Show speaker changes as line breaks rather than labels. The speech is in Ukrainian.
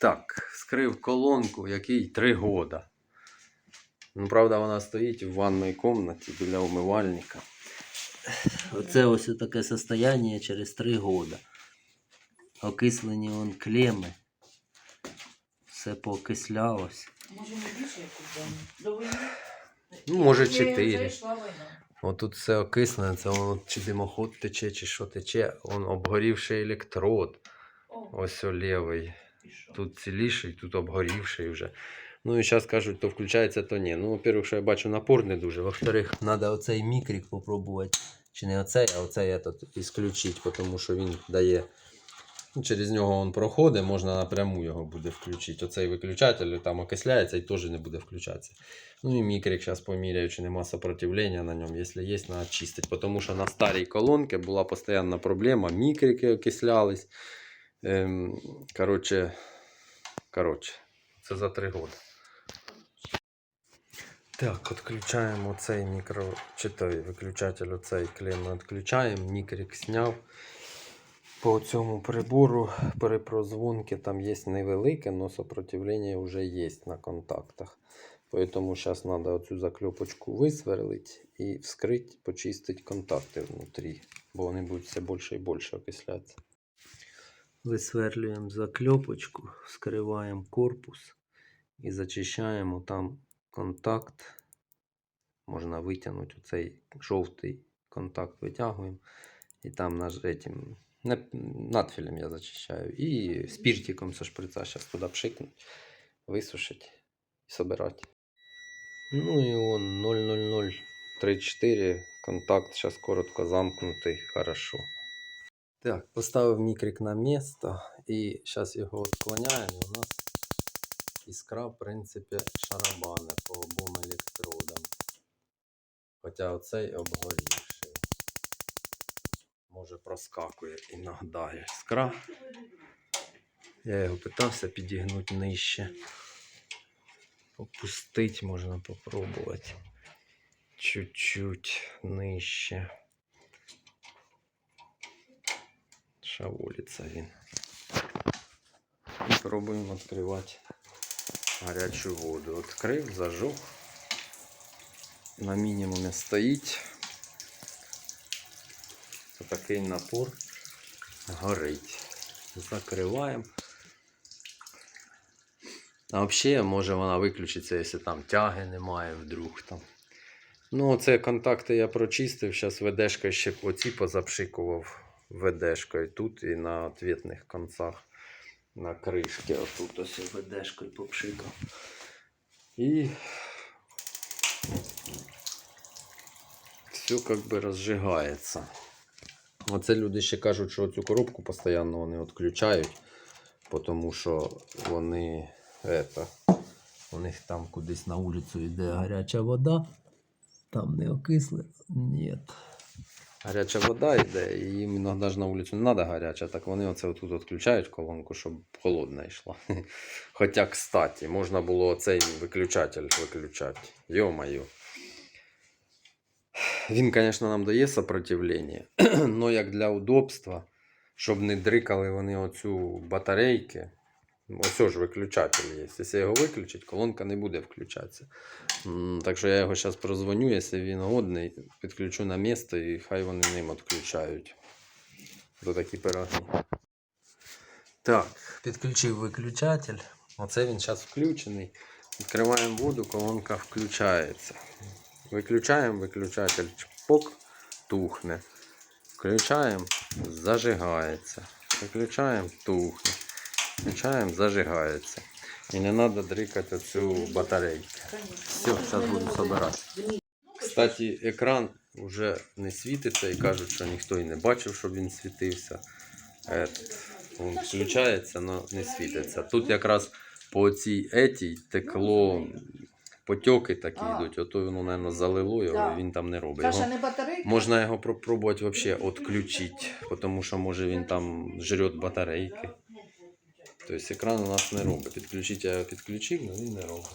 Так, скрив колонку, який 3 года. Ну, правда, вона стоїть в ванній кімнаті біля умивальника.
Оце ось таке состояние через 3 года. Окислені вон клеми. Все поокислялось.
Може не більше якусь?
Ну, може,
Чи
4.
зайшла війна?
Отут все окислене, це воно чи димоход тече, чи що тече. Он обгорівший електрод. Ось о лівий.
пішов.
Тут ціліший, тут обгорівший вже. Ну і зараз кажуть, то включається, то ні. Ну, во-первых, що я бачу, напор не дуже. Во-вторых, треба оцей мікрик попробувати. Чи не оцей, а оцей этот ісключити, тому що він дає. Ну, через нього він проходить, можна напряму його буде включити. Оцей виключатель там окисляється і теж не буде включатися. Ну і мікрик зараз поміряю, чи нема сопротивлення на ньому. Якщо є, треба чистити. Тому що на старій колонці була постійна проблема. Мікрики окислялись. Ем, коротше, коротше, це за три роки. Так, відключаємо цей мікро, чи той виключатель, оцей клем відключаємо, мікрик зняв. По цьому прибору при прозвонці там є невелике, але сопротивлення вже є на контактах. Поэтому зараз треба оцю закльопочку висверлити і вскрити, почистити контакти внутрі, бо вони будуть все більше і більше окислятися.
Висверлюємо закльопочку, вскриваємо корпус і зачищаємо там контакт. Можна витягнути оцей жовтий контакт, витягуємо. І там наж, этим, надфілем я зачищаю. І спіртиком со шприца зараз туди пшикнуть, висушить і собирати. Ну і он 00034. Контакт зараз коротко замкнутий, хорошо. Так, поставив мікрик на місто і зараз його відклоняємо. У нас іскра, в принципі, шарабане по обом електродам. Хоча оцей обгорівший. Може проскакує іноді іскра. Я його питався підігнути нижче. Опустити можна попробувати. Чуть-чуть нижче. Шавулиться він. І пробуємо відкривати гарячу воду. Відкрив, зажег. На мінімумі стоїть. Такий напор горить. Закриваємо. А взагалі, може вона виключиться, якщо там тяги немає вдруг там. Ну, це контакти я прочистив. Зараз ведешкою ще оці позапшикував ведешкою тут і на ответних концах на кришці. Отут ось ведешкою попшикав. І все как би розжигається. Оце люди ще кажуть, що цю коробку постійно вони відключають, тому що вони это, у них там кудись на вулицю йде гаряча вода. Там не окисле? Ні. Гаряча вода йде, і їм іноді ж на вулицю не треба гаряча, так вони оце отут відключають колонку, щоб холодна йшла. Хоча, кстати, можна було оцей виключатель виключати. Йо-моє. Він, звісно, нам дає сопротивлення, але як для удобства, щоб не дрикали вони оцю батарейки. Ось ж виключатель є. Якщо його виключить, колонка не буде включатися. Так що я його зараз прозвоню, якщо він годний, підключу на місце і хай вони ним відключають. До такі пироги. Так, підключив виключатель. Оце він зараз включений. Відкриваємо воду, колонка включається. Виключаємо виключатель, чпок, тухне. Включаємо, зажигається. Виключаємо, тухне. Включаємо, зажигається. І не треба дрикати цю батарейку. Все, зараз буду збирати. Кстати, екран вже не світиться і кажуть, що ніхто і не бачив, щоб він світився. Він включається, але не світиться. Тут якраз по цій етій текло, потьоки такі
А.
йдуть, ото воно, мабуть, залило його,
Да.
він там не робить. Його,
не
можна його попробувати взагалі відключити, тому що може він там жрет батарейки. Тобто екран у нас не робить. Підключити я його підключив, але він не робить.